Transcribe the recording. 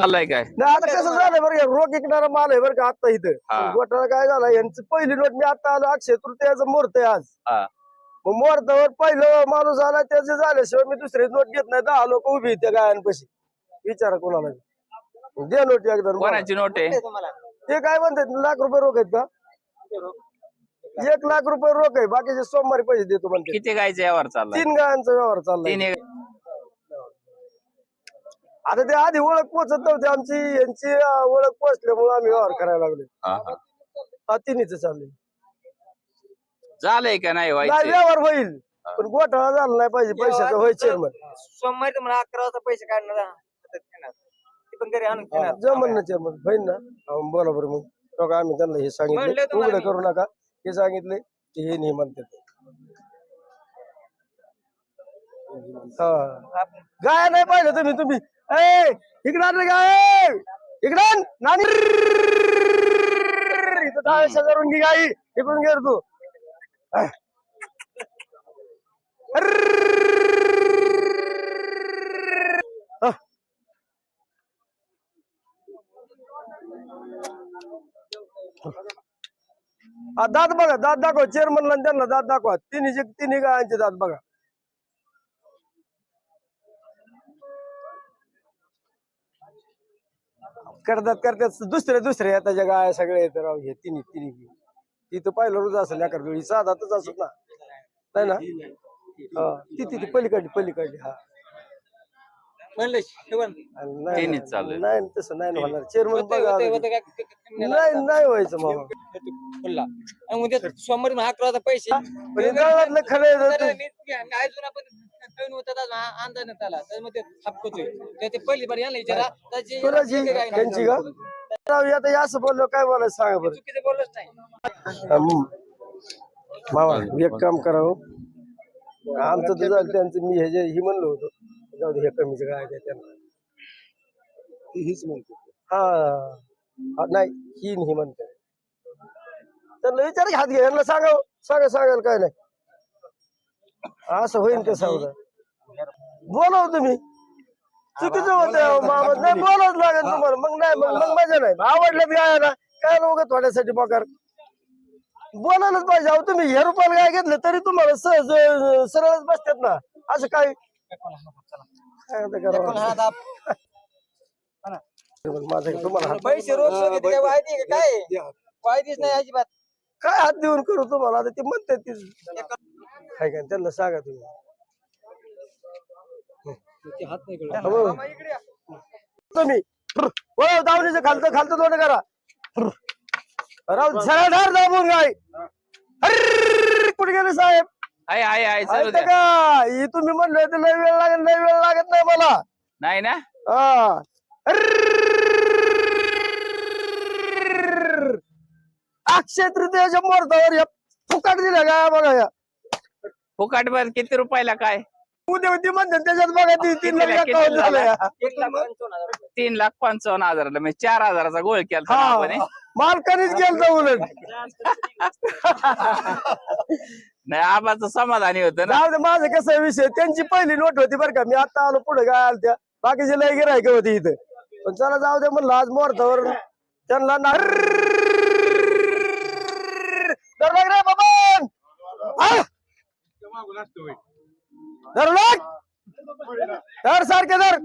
चाललाय काय? नाही आता कसं झालंय बरं का, रोख विकणारा माल आहे बरं का आता इथं. हा. घोटाळा काय झाला? यांची पहिली नोट मी आता आलो अक्षय तृतीयाचा मुहूर्त आहे आज. हा. मग मुहूर्तावर पहिलं माणूस आला त्याचे झाल्याशिवाय मी दुसरी नोट घेत नाही. दहा लोक उभी आहेत त्या गायांपाशी. विचारा कोणाला. दे नोट एकदा मला. कोणाची नोट आहे? ते काय म्हणतात? लाख रुपये रोख आहेत का? एक लाख रुपये रोख आहे. बाकीचे सोमवारी पैसे देतो म्हणते किती गायचा व्यवहार चाललाय? तीन गायांचा व्यवहार चाललाय. तीन एक- आता ते आधी ओळख पोचत नव्हती. आमची यांची ओळख पोचल्यामुळे आम्ही व्यवहार करायला लागलो. हा, तिन्हीच चाललंय. झालंय का नाही नाही व्हायचं व्यवहार होईल. पण घोटाळा झाला नाही पाहिजे. पैशाचा होय चेअरमन सोमवारी तुम्हाला अकरा वाजता पैसे काढणार हा. हातात घेणार. ते पण घरी आणून घेणार. जमन ना चेअरमन होईल ना. हा, बोला बरं मग. आम्ही त्यांना हे म्हणलं सांगितलं तुम्हाला उघडं करू नका. हे सांगितले की हे नाही म्हणतात. हा. गाय नाही पाहिलं तुम्ही तुम्ही. ए इकडं रे गाय इकडं नानी. इथं दहा शेजारून घे गाई. इकडून घे रे तू. हा. दात बघा दात दाखवा. चेअरमनला त्यांना दात दाखवा. तिन्ही तिन्ही गायांचे दात बघा. करतात करतात. दुसरे दुसरे त्याच्या गाया सगळे राव हे तिन्ही तिन्ही तिथं पाहिलं रोज असेल या करतो साधातच असत ना. नाही ना? हा ती ती ती पलीकडली पलीकडली हा. म्हणलं शेवण. आणि नाही तिन्हीच ना, चालू आहे. नाही तसं नाही ना होणार. चेअरमन होतंय, बघा होतंय, आता. होतंय, ते. काय- काय- काय- नाही नाही व्हायचं मामा खुल्ला. आणि उद्या सोमवारी मग अकरा वाजता पैसे. पण हे खरं आहे तर ना मी- मी अजून आपण नवीन होतात आज हा अंदाज नाही आला तर मग ते हपकतोय तर ते पहिली बार यांना विचारा त्याची कोणाची एक गाय नाही. त्यांची का? राव, आता हे असं बोललो काय बोलायचं सांगा बरं. चुकीचं बोललोच नाही. हम्म. मामा एक काम करावं आमचं तर झालं त्यांचं मी हे जे ही म्हणलो होतो. जाऊ दे हे कमीच काय त्यांना. हीच म्हणते. हा. हा, नाही ही नाही ही म्हणते. त्यांना विचार की हात घे. यांना सांगाव सांगा सांगाल काय नाही. असं होईल ते सांगा बोलाव तुम्ही. चुकीचं होतं मामा. नाही बोलावच लागेल तुम्हाला. मग नाही मग मग मजा नाही. आवडलं बी आहे ना. काय लोक थोड्यासाठी पगार? बोलायलाच पाहिजे. अहो तुम्ही हे रुपयाला काय घेतलं तरी तुम्हाला सहज सरळच बसतात ना. असं काय काय आता करावं? पण दाब. माझं तुम्हाला हात- पैसे रोज सगळे ते काय वायदी आहे का? काय? वायदीच नाही अजिबात. काय हात देऊन करू तुम्हाला? आता ते म्हणतात ते काय काय त्यांना सांगा तुम्ही. हात नाही हो. तुम्ही हो दावणीचं खालतं खालतं तोंड करा. राव झराधार दाबून गाय कुठे गेले साहेब? आहे आहे आहे चालू ऐकता द्या. का? ही तुम्ही म्हणलं तर लय वेळ लागेल लय वेळ लागत नाही मला. नाही ना? हा. अक्षय तृतीयाच्या मुहूर्तावर या फुकाट दिल्या का बघा या. फुकाट बर किती रुपयाला काय? उद्या होती म्हणते त्याच्यात बघा ती तीन लाख झालं. तीन लाख पंचावन्न हजाराला म्हणजे चार हजाराचा गोळ केला आपण हे. हा? मालकानेच केलं उलट. नाही आबाचं समाधानी होतं ना. जाऊ दे माझं कसं आहे विषय? त्यांची पहिली नोट होती बरं का. मी आता आलो पुढे काय आल त्या. बाकीचे लय गिरायक होती इथं. पण चला जाऊ दे म्हणलं आज मुहूर्तावर त्यांना ना रे आ! धरू लाग धर सारखे धर.